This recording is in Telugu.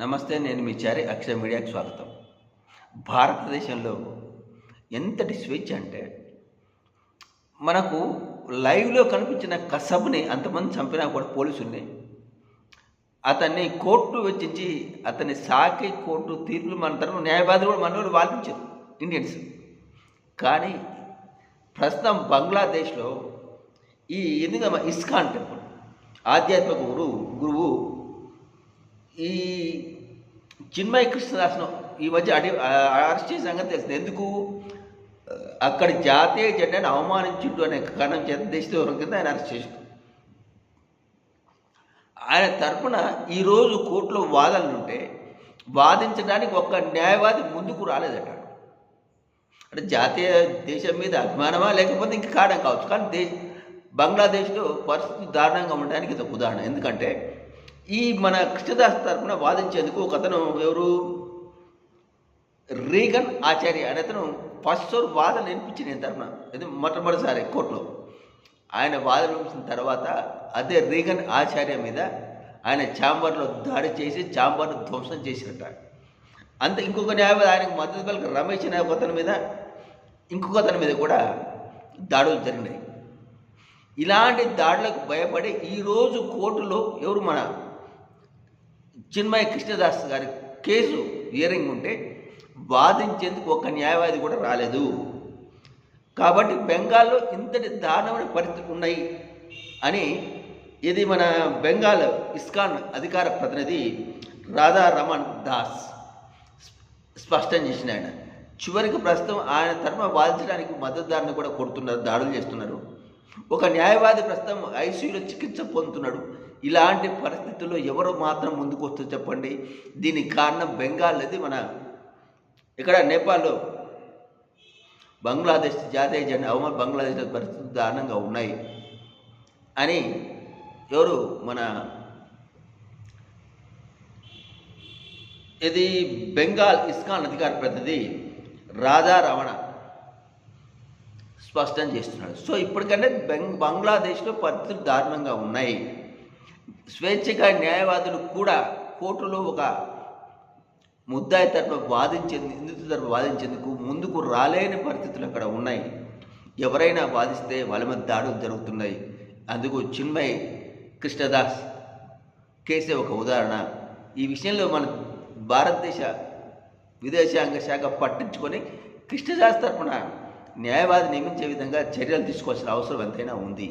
నమస్తే నేను మీ చారి అక్షయ మీడియాకి స్వాగతం. భారతదేశంలో ఎంతటి స్వేచ్ఛ అంటే మనకు లైవ్లో కనిపించిన కసబ్ని అంతమంది చంపినా కూడా పోలీసుల్ని. అతన్ని కోర్టు వెచ్చించి అతన్ని సాకి కోర్టు తీర్పులు మన తరఫున న్యాయవాదులు కూడా మన వాళ్ళు వాదించారు ఇండియన్స్. కానీ ప్రస్తుతం బంగ్లాదేశ్లో ఈ ఎందుకమ్మా ఇస్కాన్ టెంపుల్ ఆధ్యాత్మిక గురువు గురువు ఈ చిన్మయ కృష్ణదాస్ను ఈ మధ్య అడి అరెస్ట్ చేసిన సంగతి తెలిసింది. ఎందుకు? అక్కడ జాతీయ జెండాను అవమానించుంటూ అనే కారణం చేత దేశద్రోహం కింద ఆయన అరెస్ట్ చేశారు ఆయన తరపున ఈరోజు కోర్టులో వాదనలు ఉంటే వాదించడానికి ఒక్క న్యాయవాది ముందుకు రాలేదట. అంటే జాతీయ దేశం మీద అభిమానమా లేకపోతే ఇంక కారణం కావచ్చు. కానీ దేశ బంగ్లాదేశ్లో పరిస్థితి దారుణంగా ఉండడానికి ఇది ఉదాహరణ. ఎందుకంటే ఈ మన కృష్ణదాస్ తరఫున వాదించేందుకు ఒక అతను ఎవరు? రీగన్ ఆచార్య అనే అతను ఫస్ట్ వాదన వినిపించింది నేను తరఫున ఇది మొట్టమొదటిసారి కోర్టులో. ఆయన వాదన వినిపించిన తర్వాత అదే రీగన్ ఆచార్య మీద ఆయన ఛాంబర్లో దాడి చేసి ఛాంబర్ను ధ్వంసం చేసినట్ట అంత ఇంకొక న్యాయవాది ఆయనకు మద్దతు పలికి రమేష్ అనే అతని మీద ఇంకొక అతని మీద కూడా దాడులు జరిగినాయి. ఇలాంటి దాడులకు భయపడి ఈరోజు కోర్టులో ఎవరు మన చిన్మయ కృష్ణదాస్ గారి కేసు హియరింగ్ ఉంటే వాదించేందుకు ఒక న్యాయవాది కూడా రాలేదు. కాబట్టి బెంగాల్లో ఇంతటి దారుణమైన పరిస్థితులు ఉన్నాయి అని ఇది మన బెంగాల్ ఇస్కాన్ అధికార ప్రతినిధి రాధా రమణ్ దాస్ స్పష్టం చేసిన ఆయన. చివరికి ప్రస్తుతం ఆయన తరఫున వాదించడానికి మద్దతుదారుని కూడా కొడుతున్నారు దాడులు చేస్తున్నారు. ఒక న్యాయవాది ప్రస్తుతం ఐసీయూలో చికిత్స పొందుతున్నాడు. ఇలాంటి పరిస్థితుల్లో ఎవరు మాత్రం ముందుకు వస్తూ చెప్పండి? దీనికి కారణం బెంగాల్ అది మన ఇక్కడ నేపాల్లో బంగ్లాదేశ్ జాతీయ జెండా అవమాన బంగ్లాదేశ్ పరిస్థితులు దారుణంగా ఉన్నాయి. అని ఎవరు మన ఇది బెంగాల్ ఇస్కాన్ అధికార ప్రతినిధి రాజా రమణ స్పష్టం చేస్తున్నాడు. సో ఇప్పటికంటే బెంగ్ బంగ్లాదేశ్లో పరిస్థితులు దారుణంగా ఉన్నాయి. స్వేచ్ఛగా న్యాయవాదులు కూడా కోర్టులో ఒక ముద్దాయి తరపు వాదించేందుకు నిందితుల తరపు వాదించేందుకు ముందుకు రాలేని పరిస్థితులు అక్కడ ఉన్నాయి. ఎవరైనా వాదిస్తే వాళ్ళ మీద దాడులు జరుగుతున్నాయి. అందుకు చిన్మయ్ కృష్ణదాస్ కేసే ఒక ఉదాహరణ. ఈ విషయంలో మన భారతదేశ విదేశాంగ శాఖ పట్టించుకొని కృష్ణదాస్ తరఫున న్యాయవాది నియమించే విధంగా చర్యలు తీసుకోవాల్సిన అవసరం ఎంతైనా ఉంది.